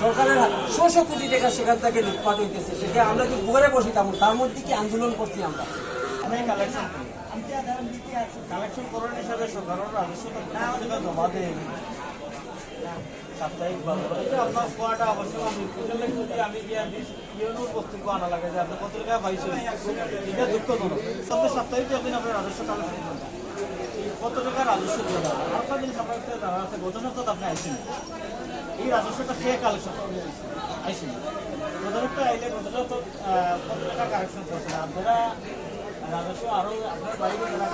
সরকারের শোষ কোটি টাকা সেখান থেকে লুটপাট হইতেছে। সেটা আমরা কি ঘুরে বসি? তেমন তার মধ্যে কি আন্দোলন করছি আমরা? আমি কালেকশন কালেকশন করার হিসাবে সরকারের রাজস্ব জমা দেয় সাপ্তাহিক এটা আপনার কোয়াটা অবশ্য আমি বুঝলে যদি আমি লাগে যে আপনি কত টাকা পাইছেন। এটা দুঃখজনক। তবে সাপ্তাহিক যখন আপনার রাজস্ব কালেকশন কত টাকা রাজস্ব দিয়ে এই রাজস্বটা কে কালেকশন আইসেন গত সপ্তাহে আইলে গত সপ্তাহ কত টাকা কালেকশন করছেন আপনারা রাজস্ব আরও আপনার বাইরে যারা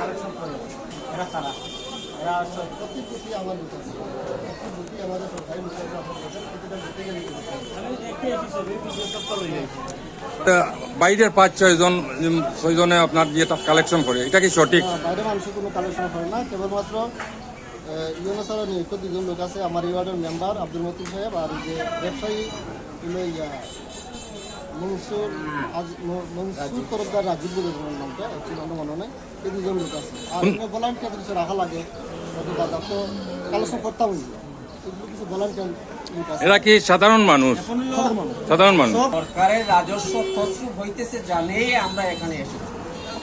প্রতি বুথই আমার লোক আছে প্রতি বুথই আমাদের সরকারি লোক আছে। আপনার কাছে প্রতিটা বুথে গেলে বাইরের পাঁচ ছয়জন ছয়জনে আপনার যেটা কালেকশন করে এটা কি সঠিক? বাইরে মানুষের কোনো কালেকশন হয় না কেবলমাত্র ইউনো ছাড়া নিযুক্ত দুজন লোক আছে আমার এই ওয়ার্ডের মেম্বার আব্দুল মতিন সাহেব আর যে ব্যবসায়ী ইয়া মনসুর আজ- মনসুর তরফদার রাজীব বলে নামটা অ্যাকচুয়ালি আমার মনে নেই। এই দুজন লোক আছে। আর এখানে ভলান্টিয়ার কিছু রাখা লাগে। দাদা তো কালেকশন করতাম কিছু ভলান্টিয়ার এরা কি সাধারণ মানুষ? সাধারণ মানুষ। সাধারণ মানুষ। সরকারের রাজস্ব তসরুপ হইতেছে জানেই আমরা এখানে এসেছি।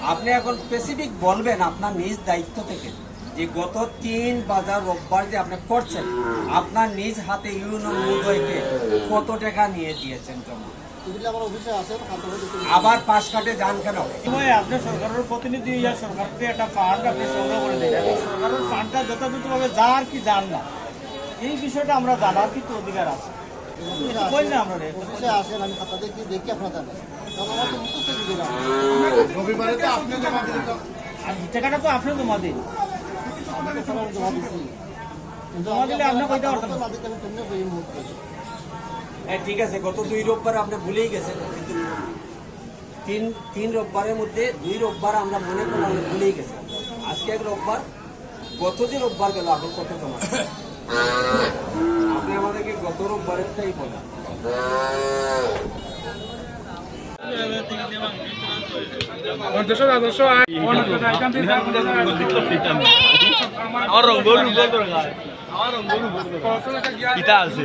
আপনি এখন স্পেসিফিক বলবেন আপনার নিজ দায়িত্ব থেকে যে গত তিন বাজার রোববার যে আপনি করছেন আপনার নিজ হাতে ইউনো মুদয়কে কত টাকা নিয়ে দিয়েছেন জমা? আবার পাশ কাটে যান কেন? আপনি সরকারের প্রতিনিধি ইয়া সরকারকে একটা ফান্ড আপনি সংগ্রহ করে দেন এবং সরকারের ফান্ডটা যথাযথভাবে যার কি যান না এই বিষয়টা আমরা জানার কিন্তু অধিকার আছে। টাকাটা তো আপনি জমা দিন। জমা দিলে আপনি কইতে পারতেন হ্যাঁ ঠিক আছে গত দুই রোববার আপনি ভুলেই গেছেন। কিন্তু তিন তিন রোববারের মধ্যে দুই রোববার আমরা মনে করলাম ভুলেই গেছি আজকে এক রোববার গত যে রোববার গেল এখন কত জমা? আপনি আমাদেরকে গত রোববারেরটাই বলেন। আমার রঙ্গল কিতা আছে।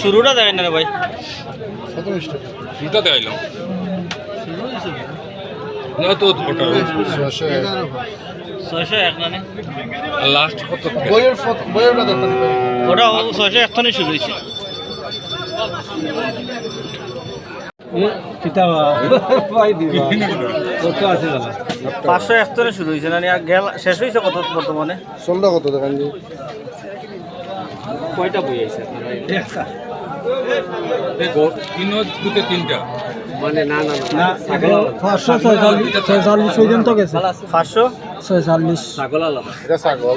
শুরুটা দেবেন না রে ভাই। দুটাতে আইলাম না তো ওটা। ছয়শো এক না লাস্ট কত? বইয়ের ফটো বইয়েরটা দেখতে ওটা ছয়শো একখানে শুরু হয়েছে পাঁচশো একখানে শুরু হয়েছে না গেল শেষ হয়েছে কত বর্তমানে? সন্ধ্যা কত দেখেন জি কয়টা বই আছে তিন দুটো তিনটা। পাঁচশো ছয়চল্লিশ ছয়চল্লিশ পর্যন্ত গেছে। পাঁচশো ছয়চল্লিশ। ছাগল।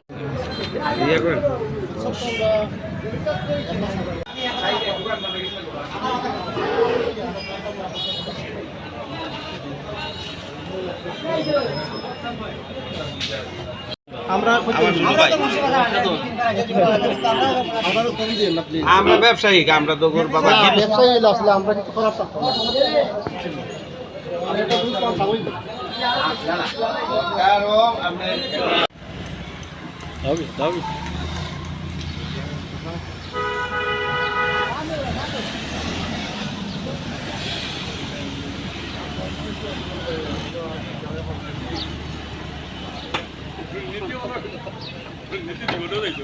আমরা ব্যবসায়ী আমরা তো গরু বাবা না, ব্যবসায়ী আসলে আমরা কিছু করার 老米老米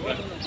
嗯